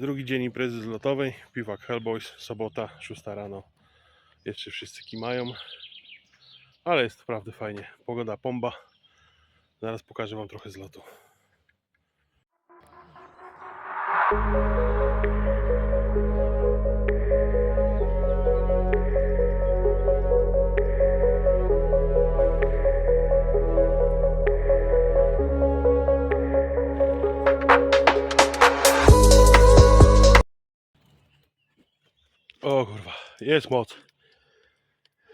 Drugi dzień imprezy zlotowej, piwak Hellboys, sobota, 6 rano. Jeszcze wszyscy kimają, ale jest naprawdę fajnie. Pogoda pomba. Zaraz pokażę Wam trochę zlotu. O kurwa, jest moc.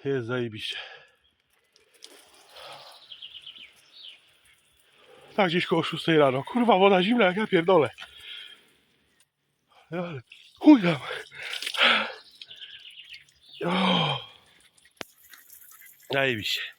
Jest zajebiście. Tak gdzieś koło 6 rano. Kurwa, woda zimna jak ja pierdolę. Ale chuj tam. O. Zajebiście.